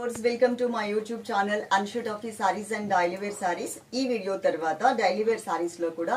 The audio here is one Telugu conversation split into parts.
Viewers welcome to my YouTube channel అన్షూట్ of ఈ సారీస్ అండ్ డైలీవేర్ సారీస్. ఈ వీడియో తర్వాత డైలీవేర్ సారీస్లో కూడా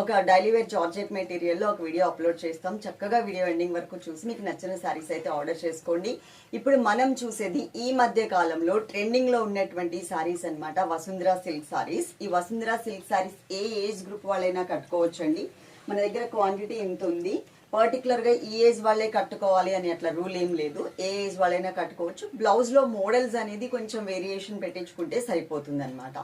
ఒక డైలీవేర్ జార్జెట్ మెటీరియల్లో ఒక వీడియో అప్లోడ్ చేస్తాం. చక్కగా వీడియో ఎండింగ్ వరకు చూసి మీకు నచ్చిన సారీస్ అయితే ఆర్డర్ చేసుకోండి. ఇప్పుడు మనం చూసేది ఈ మధ్య కాలంలో ట్రెండింగ్లో ఉన్నటువంటి సారీస్ అన్నమాట వసుంధర సిల్క్ సారీస్. ఈ వసుంధర సిల్క్ సారీస్ ఏ ఏజ్ గ్రూప్ వాళ్ళైనా కట్టుకోవచ్చండి? మన దగ్గర క్వాంటిటీ ఎంత ఉంది. పర్టికులర్గా ఈ ఏజ్ వాళ్ళే కట్టుకోవాలి అని అట్లా రూల్ ఏం లేదు. ఏ ఏజ్ వాళ్ళైనా కట్టుకోవచ్చు. బ్లౌజ్లో మోడల్స్ అనేది కొంచెం వేరియేషన్ పెట్టించుకుంటే సరిపోతుంది అనమాట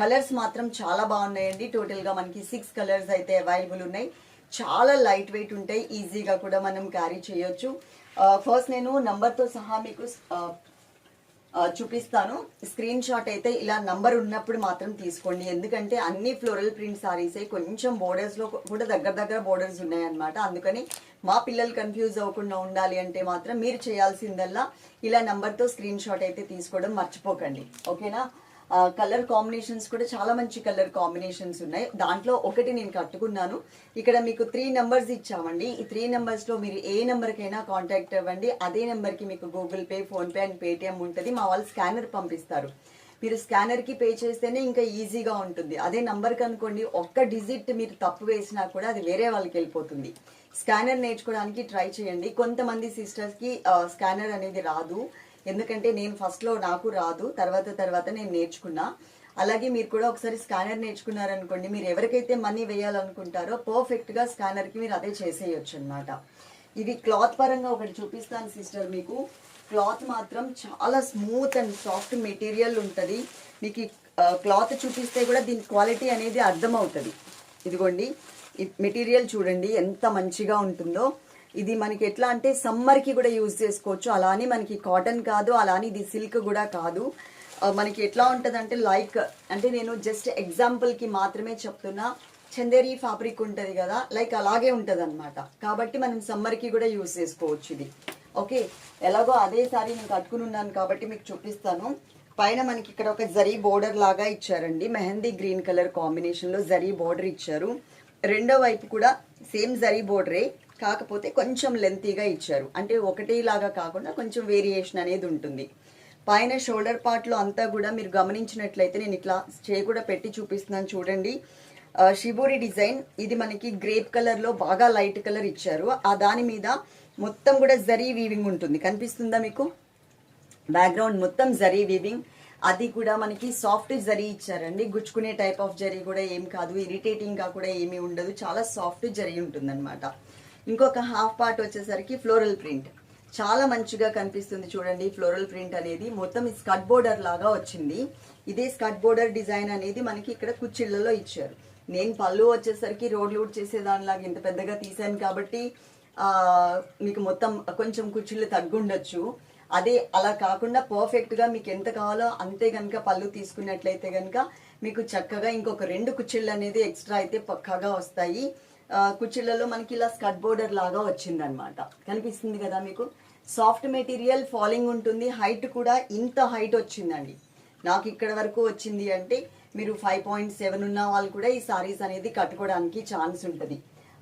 కలర్స్ మాత్రం చాలా బాగున్నాయండి. టోటల్గా మనకి సిక్స్ కలర్స్ అయితే అవైలబుల్ ఉన్నాయి. చాలా లైట్ వెయిట్ ఉంటాయి ఈజీగా కూడా మనం క్యారీ చేయొచ్చు. Uh, ఫస్ట్ నేను నంబర్తో సహా మీకు uh, చూపిస్తాను. స్క్రీన్ షాట్ అయితే ఇలా నంబర్ ఉన్నప్పుడు మాత్రం తీసుకోండి. ఎందుకంటే అన్ని ఫ్లోరల్ ప్రింట్ సారీస్ కొంచెం బోర్డర్స్లో కూడా దగ్గర దగ్గర బోర్డర్స్ ఉన్నాయన్నమాట. అందుకని మా పిల్లలు కన్ఫ్యూజ్ అవ్వకుండా ఉండాలి అంటే మాత్రం మీరు చేయాల్సిందల్లా ఇలా నంబర్తో స్క్రీన్ షాట్ అయితే తీసుకోవడం మర్చిపోకండి. ఓకేనా? కలర్ కాంబినేషన్స్ కూడా చాలా మంచి కలర్ కాంబినేషన్స్ ఉన్నాయి. దాంట్లో ఒకటి నేను కట్టుకున్నాను. ఇక్కడ మీకు త్రీ నెంబర్స్ ఇచ్చామండి. ఈ త్రీ నెంబర్స్లో మీరు ఏ నెంబర్కైనా కాంటాక్ట్ అవ్వండి. అదే నెంబర్కి మీకు Google Pay PhonePe and Paytm ఉంటుంది. మా వాళ్ళు స్కానర్ పంపిస్తారు. మీరు స్కానర్కి పే చేస్తేనే ఇంకా ఈజీగా ఉంటుంది. అదే నంబర్ కనుకోండి ఒక్క డిజిట్ మీరు తప్పు వేసినా కూడా అది వేరే వాళ్ళకి వెళ్ళిపోతుంది. స్కానర్ నేర్చుకోవడానికి ట్రై చేయండి. కొంతమంది సిస్టర్స్కి స్కానర్ అనేది రాదు. ఎందుకంటే నేను ఫస్ట్లో నాకు రాదు తర్వాత తర్వాత నేను నేర్చుకున్నా. అలాగే మీరు కూడా ఒకసారి స్కానర్ నేర్చుకున్నారనుకోండి మీరు ఎవరికైతే మనీ వేయాలనుకుంటారో పర్ఫెక్ట్గా స్కానర్కి మీరు అదే చేసేయచ్చు అనమాట ఇది క్లాత్ పరంగా ఒకటి చూపిస్తాను సిస్టర్ మీకు. క్లాత్ మాత్రం చాలా స్మూత్ అండ్ సాఫ్ట్ మెటీరియల్ ఉంటుంది. మీకు క్లాత్ చూపిస్తే కూడా దీని క్వాలిటీ అనేది అర్థమవుతుంది. ఇదిగోండి మెటీరియల్ చూడండి ఎంత మంచిగా ఉంటుందో. ఇది మనకి ఎట్లా అంటే సమ్మర్కి కూడా యూజ్ చేసుకోవచ్చు. అలా అని మనకి కాటన్ కాదు అలా అని ఇది సిల్క్ కూడా కాదు. మనకి ఎట్లా ఉంటుందంటే అంటే లైక్ అంటే నేను జస్ట్ ఎగ్జాంపుల్కి మాత్రమే చెప్తున్నా. చందేరి ఫ్యాబ్రిక్ ఉంటుంది కదా లైక్ అలాగే ఉంటది కాబట్టి మనం సమ్మర్కి కూడా యూజ్ చేసుకోవచ్చు ఇది. ఓకే ఎలాగో అదే సారీ నేను కట్టుకుని ఉన్నాను కాబట్టి మీకు చూపిస్తాను. పైన మనకి ఇక్కడ ఒక జరీ బోర్డర్ లాగా ఇచ్చారండి. మెహందీ గ్రీన్ కలర్ కాంబినేషన్లో జరీ బోర్డర్ ఇచ్చారు. రెండో వైపు కూడా సేమ్ జరీ బోర్డరే కాకపోతే కొంచెం లెంతీగా ఇచ్చారు. అంటే ఒకటిలాగా కాకుండా కొంచెం వేరియేషన్ అనేది ఉంటుంది. పైన షోల్డర్ పార్ట్లో అంతా కూడా మీరు గమనించినట్లయితే నేను ఇట్లా స్టే కూడా పెట్టి చూపిస్తున్నాను చూడండి. షిబోరి డిజైన్ ఇది మనకి గ్రేప్ కలర్లో బాగా లైట్ కలర్ ఇచ్చారు. ఆ దాని మీద మొత్తం కూడా జరీ వీవింగ్ ఉంటుంది. కనిపిస్తుందా మీకు? బ్యాక్గ్రౌండ్ మొత్తం జరీ వీవింగ్ అది కూడా మనకి సాఫ్ట్ జరీ ఇచ్చారండి. గుచ్చుకునే టైప్ ఆఫ్ జరీ కూడా ఏం కాదు. ఇరిటేటింగ్గా కూడా ఏమీ ఉండదు. చాలా సాఫ్ట్ జరీ ఉంటుందన్నమాట. ఇంకొక హాఫ్ పార్ట్ వచ్చేసరికి ఫ్లోరల్ ప్రింట్. చాలా మంచిగా కనిపిస్తుంది చూడండి ఫ్లోరల్ ప్రింట్ అనేది. మొత్తం స్కట్ బోర్డర్ లాగా వచ్చింది. ఇదే స్కట్ బోర్డర్ డిజైన్ అనేది మనకి ఇక్కడ కుచ్చిళ్ళలో ఇచ్చారు. నేను పళ్ళు వచ్చేసరికి రోడ్ లూడ్ చేసేదానిలాగా ఇంత పెద్దగా తీసాను కాబట్టి మీకు మొత్తం కొంచెం కుచ్చిళ్ళు తగ్గుండొచ్చు. అదే అలా కాకుండా పర్ఫెక్ట్గా మీకు ఎంత కావాలో అంతే గనుక పళ్ళు తీసుకున్నట్లయితే కనుక మీకు చక్కగా ఇంకొక రెండు కుర్చీలు అనేది ఎక్స్ట్రా అయితే పక్కాగా వస్తాయి. కుర్చీలలో మనకి ఇలా స్కట్ బోర్డర్ లాగా వచ్చింది అనమాట కనిపిస్తుంది కదా మీకు? సాఫ్ట్ మెటీరియల్ ఫాలింగ్ ఉంటుంది. హైట్ కూడా ఇంత హైట్ వచ్చిందండి. నాకు ఇక్కడ వరకు వచ్చింది అంటే మీరు ఫైవ్ పాయింట్ సెవెన్ ఉన్న వాళ్ళు కూడా ఈ సారీస్ అనేది కట్టుకోవడానికి ఛాన్స్ ఉంటుంది.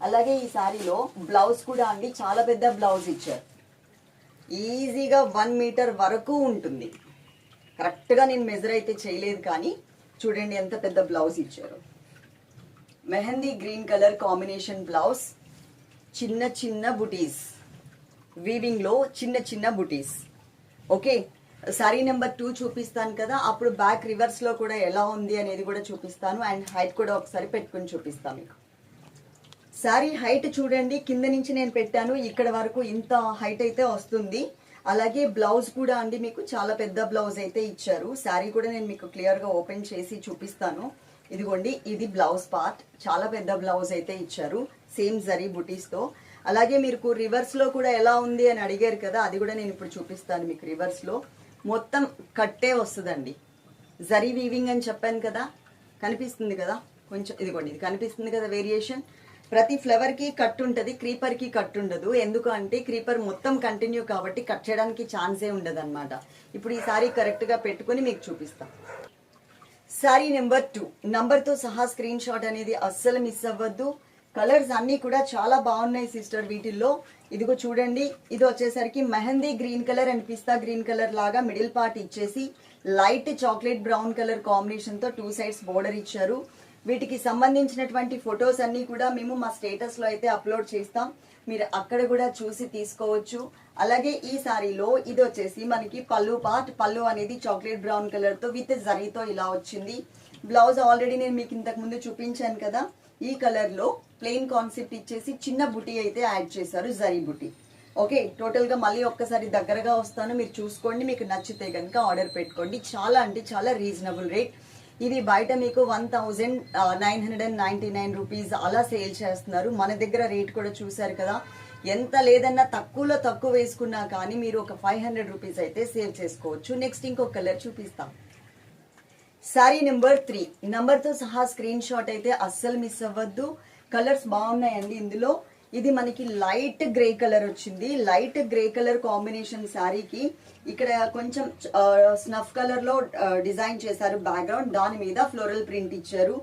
అలాగే ఈ సారీలో బ్లౌజ్ కూడా అండి. చాలా పెద్ద బ్లౌజ్ ఇచ్చారు. ఈజీగా వన్ మీటర్ వరకు ఉంటుంది. కరెక్ట్గా నేను మెజర్ అయితే చేయలేదు కానీ చూడండి ఎంత పెద్ద బ్లౌజ్ ఇచ్చారు. Mehndi green colour combination blouse చిన్న చిన్న బుటీస్. వీవింగ్లో చిన్న చిన్న బుటీస్. ఓకే సారీ నెంబర్ టూ చూపిస్తాను కదా అప్పుడు బ్యాక్ రివర్స్లో కూడా ఎలా ఉంది అనేది కూడా చూపిస్తాను అండ్ హైట్ కూడా ఒకసారి పెట్టుకుని చూపిస్తాను మీకు. సారీ హైట్ చూడండి కింద నుంచి నేను పెట్టాను ఇక్కడ వరకు ఇంత హైట్ అయితే వస్తుంది. అలాగే బ్లౌజ్ కూడా అండి మీకు చాలా పెద్ద బ్లౌజ్ అయితే ఇచ్చారు. శారీ కూడా నేను మీకు క్లియర్గా ఓపెన్ చేసి చూపిస్తాను. ఇదిగోండి ఇది బ్లౌజ్ పార్ట్. చాలా పెద్ద బ్లౌజ్ అయితే ఇచ్చారు సేమ్ జరీ బుటీస్తో. అలాగే మీకు రివర్స్లో కూడా ఎలా ఉంది అని అడిగారు కదా అది కూడా నేను ఇప్పుడు చూపిస్తాను మీకు రివర్స్లో. మొత్తం కట్టే వస్తుందండి. జరీ వీవింగ్ అని చెప్పాను కదా కనిపిస్తుంది కదా? కొంచెం ఇదిగోండి ఇది కనిపిస్తుంది కదా వేరియేషన్ ప్రతి ఫ్లవర్కి కట్ ఉంటది క్రీపర్కి కట్ ఉండదు. ఎందుకు అంటే క్రీపర్ మొత్తం కంటిన్యూ కాబట్టి కట్ చేయడానికి ఛాన్సే ఉండదు అనమాట ఇప్పుడు ఈ సారీ కరెక్ట్గా మీకు చూపిస్తా. సారీ నెంబర్ టూ నంబర్తో సహా స్క్రీన్ షాట్ అనేది అస్సలు మిస్ అవ్వద్దు. కలర్స్ అన్నీ కూడా చాలా బాగున్నాయి సిస్టర్ వీటిల్లో ఇదిగో చూడండి. ఇది వచ్చేసరికి mehndi green colour and pista green colour లాగా మిడిల్ పార్ట్ ఇచ్చేసి లైట్ చాక్లెట్ బ్రౌన్ కలర్ కాంబినేషన్తో టూ సైడ్స్ బోర్డర్ ఇచ్చారు. వీటికి సంబంధించినటువంటి ఫొటోస్ అన్ని కూడా మేము మా స్టేటస్లో అయితే అప్లోడ్ చేస్తాం. మీరు అక్కడ కూడా చూసి తీసుకోవచ్చు. అలాగే ఈ సారీలో ఇది వచ్చేసి మనకి పళ్ళు పార్ట్ పళ్ళు అనేది చాక్లెట్ బ్రౌన్ కలర్తో విత్ జరీతో ఇలా వచ్చింది. బ్లౌజ్ ఆల్రెడీ నేను మీకు ఇంతకు ముందు చూపించాను కదా. ఈ కలర్లో ప్లెయిన్ కాన్సెప్ట్ ఇచ్చేసి చిన్న బుటీ అయితే యాడ్ చేశారు జరీ బుటీ. ఓకే టోటల్గా మళ్ళీ ఒక్కసారి దగ్గరగా వస్తాను. మీరు చూసుకోండి మీకు నచ్చితే కనుక ఆర్డర్ పెట్టుకోండి. చాలా అంటే చాలా రీజనబుల్ రేట్ ఇది బయట మీకు one thousand nine hundred and ninety nine rupees అలా సేల్ చేస్తున్నారు. మన దగ్గర రేట్ కూడా చూసారు కదా. ఎంత లేదన్నా తక్కువలో తక్కువ వేసుకున్నా కానీ మీరు ఒక ఫైవ్ హండ్రెడ్ రూపీస్ అయితే సేవ్ చేసుకోవచ్చు. నెక్స్ట్ ఇంకొక కలర్ చూపిస్తాం. సారీ నెంబర్ త్రీ నెంబర్తో సహా స్క్రీన్ షాట్ అయితే అస్సలు మిస్ అవ్వద్దు. కలర్స్ బాగున్నాయండి ఇందులో. ఇది మనకి లైట్ గ్రే కలర్ వచ్చింది. లైట్ గ్రే కలర్ కాంబినేషన్ శారీకి ఇక్కడ కొంచెం స్నఫ్ కలర్లో డిజైన్ చేశారు బ్యాక్గ్రౌండ్. దాని మీద ఫ్లోరల్ ప్రింట్ ఇచ్చారు.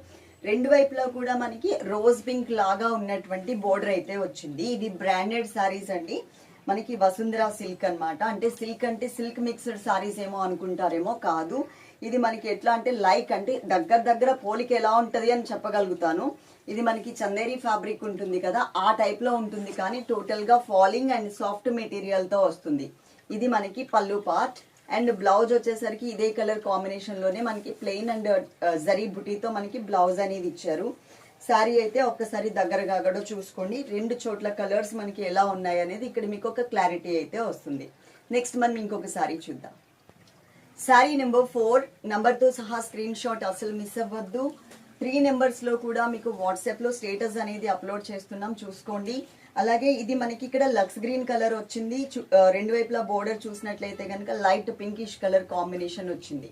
రెండు వైపులా కూడా మనకి రోజ్ పింక్ లాగా ఉన్నటువంటి బోర్డర్ అయితే వచ్చింది. ఇది బ్రాండెడ్ శారీస్ అండి. మనకి వసుంధర సిల్క్ అన్నమాట. అంటే సిల్క్ అంటే సిల్క్ మిక్స్డ్ సారీస్ ఏమో అనుకుంటారేమో కాదు. ఇది మనకి ఎట్లా అంటే లైక్ అంటే దగ్గర దగ్గర పోలిక ఎలా ఉంటుంది అని చెప్పగలుగుతాను. ఇది మనకి చందేరి ఫ్యాబ్రిక్ ఉంటుంది కదా ఆ టైప్లో ఉంటుంది కానీ టోటల్గా ఫాలింగ్ అండ్ సాఫ్ట్ మెటీరియల్తో వస్తుంది. ఇది మనకి పళ్ళు పార్ట్ అండ్ బ్లౌజ్ వచ్చేసరికి ఇదే కలర్ కాంబినేషన్లోనే మనకి ప్లెయిన్ అండ్ జరీ బుటీతో మనకి బ్లౌజ్ అనేది ఇచ్చారు. శారీ అయితే ఒక్కసారి దగ్గరగా కూడా చూసుకోండి. రెండు చోట్ల కలర్స్ మనకి ఎలా ఉన్నాయి అనేది ఇక్కడ మీకు ఒక క్లారిటీ అయితే వస్తుంది. నెక్స్ట్ మనం ఇంకొక శారీ చూద్దాం. శారీ నెంబర్ ఫోర్ నెంబర్తో సహా స్క్రీన్ షాట్ అసలు మిస్ అవ్వద్దు. త్రీ నెంబర్స్లో కూడా మీకు వాట్సాప్లో స్టేటస్ అనేది అప్లోడ్ చేస్తున్నాం చూసుకోండి. అలాగే ఇది మనకి ఇక్కడ లక్స్ గ్రీన్ కలర్ వచ్చింది. రెండు వైపులా బోర్డర్ చూసినట్లయితే కనుక లైట్ పింకిష్ కలర్ కాంబినేషన్ వచ్చింది.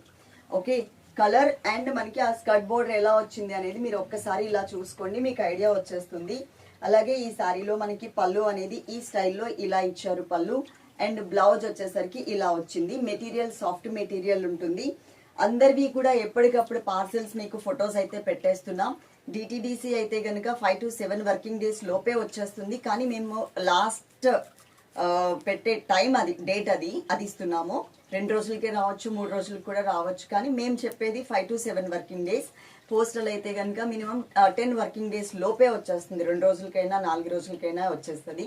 ఓకే కలర్ అండ్ మనకి ఆ స్కర్ట్ బోర్డర్ ఎలా వచ్చింది అనేది మీరు ఒక్కసారి ఇలా చూసుకోండి మీకు ఐడియా వచ్చేస్తుంది. అలాగే ఈ సారీలో మనకి పళ్ళు అనేది ఈ స్టైల్లో ఇలా ఇచ్చారు పళ్ళు. అండ్ బ్లౌజ్ వచ్చేసరికి ఇలా వచ్చింది. మెటీరియల్ సాఫ్ట్ మెటీరియల్ ఉంటుంది. అందరివి కూడా ఎప్పటికప్పుడు పార్సెల్స్ మీకు ఫొటోస్ అయితే పెట్టేస్తున్నాం. డిటిడిసి అయితే కనుక five to seven working days లోపే వచ్చేస్తుంది. కానీ మేము లాస్ట్ పెట్టే టైం అది డేట్ అది అది ఇస్తున్నాము. రెండు రోజులకే రావచ్చు మూడు రోజులకు కూడా రావచ్చు. కానీ మేము చెప్పేది five to seven working days postal అయితే కనుక మినిమం టెన్ వర్కింగ్ డేస్ లోపే వచ్చేస్తుంది. రెండు రోజులకైనా నాలుగు రోజులకైనా వచ్చేస్తుంది.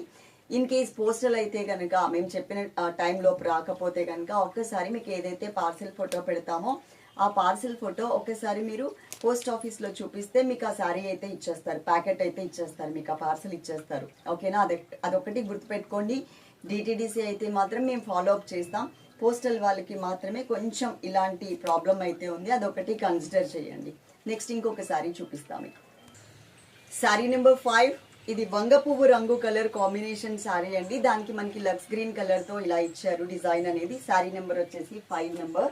ఇన్ కేస్ పోస్టల్ అయితే కనుక మేము చెప్పిన టైం లోపు రాకపోతే కనుక ఒక్కసారి మీకు ఏదైతే పార్సిల్ ఫోటో పెడతామో ఆ పార్సిల్ ఫోటో ఒక్కసారి మీరు పోస్ట్ ఆఫీస్లో చూపిస్తే మీకు ఆ శారీ అయితే ఇచ్చేస్తారు ప్యాకెట్ అయితే ఇచ్చేస్తారు మీకు ఆ పార్సిల్ ఇచ్చేస్తారు. ఓకేనా అది అదొకటి గుర్తుపెట్టుకోండి. డిటిడిసి అయితే మాత్రం మేము ఫాలో అప్ చేస్తాం. పోస్టల్ వాళ్ళకి మాత్రమే కొంచెం ఇలాంటి ప్రాబ్లం అయితే ఉంది అదొకటి కన్సిడర్ చేయండి. నెక్స్ట్ ఇంకొక శారీ చూపిస్తాం మీకు. శారీ నెంబర్ ఫైవ్ ఇది వంగ పువ్వు రంగు కలర్ కాంబినేషన్ శారీ అండి. దానికి మనకి లక్స్ గ్రీన్ కలర్తో ఇలా ఇచ్చారు డిజైన్ అనేది. శారీ నెంబర్ వచ్చేసి ఫైవ్ నెంబర్.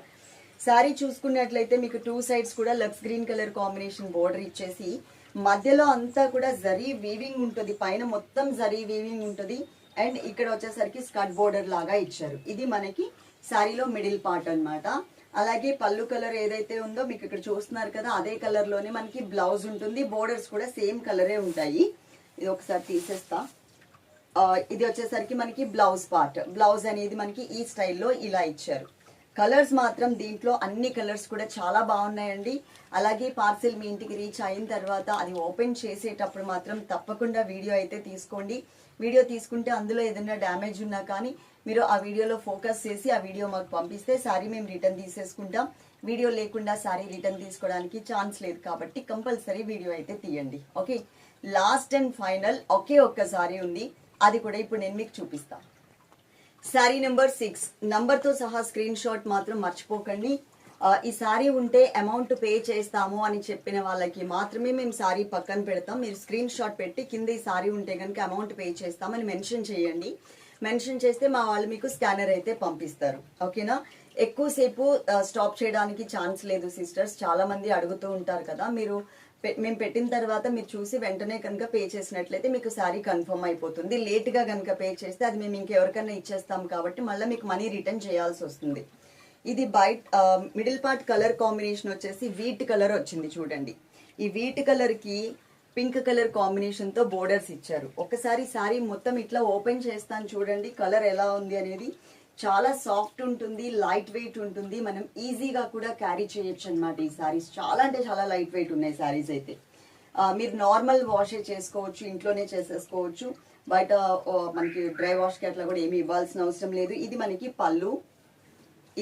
శారీ చూసుకున్నట్లయితే మీకు టూ సైడ్స్ కూడా lux green colour combination border ఇచ్చేసి మధ్యలో అంతా కూడా జరీ వీవింగ్ ఉంటుంది. పైన మొత్తం జరీ వీవింగ్ ఉంటుంది. అండ్ ఇక్కడ వచ్చేసరికి స్కర్ట్ బోర్డర్ లాగా ఇచ్చారు. ఇది మనకి శారీలో మిడిల్ పార్ట్ అన్నమాట. అలాగే పళ్ళు కలర్ ఏదైతే ఉందో మీకు ఇక్కడ చూస్తున్నారు కదా అదే కలర్లోనే మనకి బ్లౌజ్ ఉంటుంది. బోర్డర్స్ కూడా సేమ్ కలరే ఉంటాయి. ఇది ఒకసారి తీసేస్తా. ఇది వచ్చేసరికి మనకి బ్లౌజ్ పార్ట్. బ్లౌజ్ అనేది మనకి ఈ స్టైల్లో ఇలా ఇచ్చారు. కలర్స్ మాత్రం దీంట్లో అన్ని కలర్స్ కూడా చాలా బాగున్నాయండి. అలాగే పార్సిల్ మీ ఇంటికి రీచ్ అయిన తర్వాత అది ఓపెన్ చేసేటప్పుడు మాత్రం తప్పకుండా వీడియో అయితే తీసుకోండి. వీడియో తీసుకుంటే అందులో ఏదైనా డ్యామేజ్ ఉన్నా కానీ మీరు ఆ వీడియోలో ఫోకస్ చేసి ఆ వీడియో మాకు పంపిస్తే సారీ మేము రిటర్న్ తీసేసుకుంటాం. వీడియో లేకుండా సారీ రిటర్న్ తీసుకోవడానికి ఛాన్స్ లేదు కాబట్టి కంపల్సరీ వీడియో అయితే తీయండి. ఓకే? లాస్ట్ అండ్ ఫైనల్ ఒకే ఒక్క సారీ ఉంది. అది కూడా ఇప్పుడు నేను మీకు చూపిస్తాను శారీ నెంబర్ సిక్స్ నంబర్తో సహా స్క్రీన్ షాట్ మాత్రం మర్చిపోకండి. ఈ శారీ ఉంటే అమౌంట్ పే చేస్తాము అని చెప్పిన వాళ్ళకి మాత్రమే మేము శారీ పక్కన పెడతాం. మీరు స్క్రీన్ షాట్ పెట్టి కింద ఈ శారీ ఉంటే కనుక అమౌంట్ పే చేస్తామని మెన్షన్ చేయండి. మెన్షన్ చేస్తే మా వాళ్ళు మీకు స్కానర్ అయితే పంపిస్తారు. ఓకేనా? ఎక్కువసేపు స్టాప్ చేయడానికి ఛాన్స్ లేదు సిస్టర్స్ చాలామంది అడుగుతూ ఉంటారు కదా మీరు మేము పెట్టిన తర్వాత మీరు చూసి వెంటనే కనుక పే చేసినట్లయితే మీకు శారీ కన్ఫర్మ్ అయిపోతుంది. లేట్గా కనుక పే చేస్తే అది మేము ఇంకెవరికైనా ఇచ్చేస్తాం కాబట్టి మళ్ళీ మీకు మనీ రిటర్న్ చేయాల్సి వస్తుంది. ఇది బయట మిడిల్ పార్ట్ కలర్ కాంబినేషన్ వచ్చేసి వీట్ కలర్ వచ్చింది చూడండి. ఈ వీట్ కలర్కి పింక్ కలర్ కాంబినేషన్తో బోర్డర్స్ ఇచ్చారు. ఒకసారి సారీ మొత్తం ఇట్లా ఓపెన్ చేస్తాను చూడండి కలర్ ఎలా ఉంది అనేది. చాలా సాఫ్ట్ ఉంటుంది లైట్ వెయిట్ ఉంటుంది. మనం ఈజీగా కూడా క్యారీ చేయొచ్చు అనమాట ఈ సారీస్. చాలా అంటే చాలా లైట్ వెయిట్ ఉన్నాయి సారీస్ అయితే. మీరు నార్మల్ వాషే చేసుకోవచ్చు ఇంట్లోనే చేసేసుకోవచ్చు. బయట మనకి డ్రై వాష్కి అట్లా కూడా ఏమి ఇవ్వాల్సిన అవసరం లేదు. ఇది మనకి పళ్ళు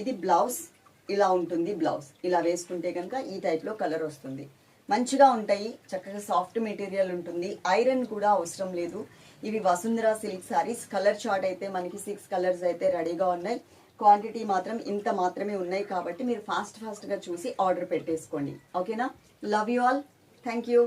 ఇది బ్లౌజ్ ఇలా ఉంటుంది బ్లౌజ్. ఇలా వేసుకుంటే కనుక ఈ టైప్లో కలర్ వస్తుంది. మంచిగా ఉంటాయి చక్కగా సాఫ్ట్ మెటీరియల్ ఉంటుంది. ఐరన్ కూడా అవసరం లేదు. ఇవి Vasundhara silk saris colour chart అయితే మనకి సిక్స్ కలర్స్ అయితే రెడీగా ఉన్నాయి. క్వాంటిటీ మాత్రం ఇంత మాత్రమే ఉన్నాయి కాబట్టి మీరు ఫాస్ట్ ఫాస్ట్గా చూసి ఆర్డర్ పెట్టేసుకోండి. ఓకేనా love you all thank you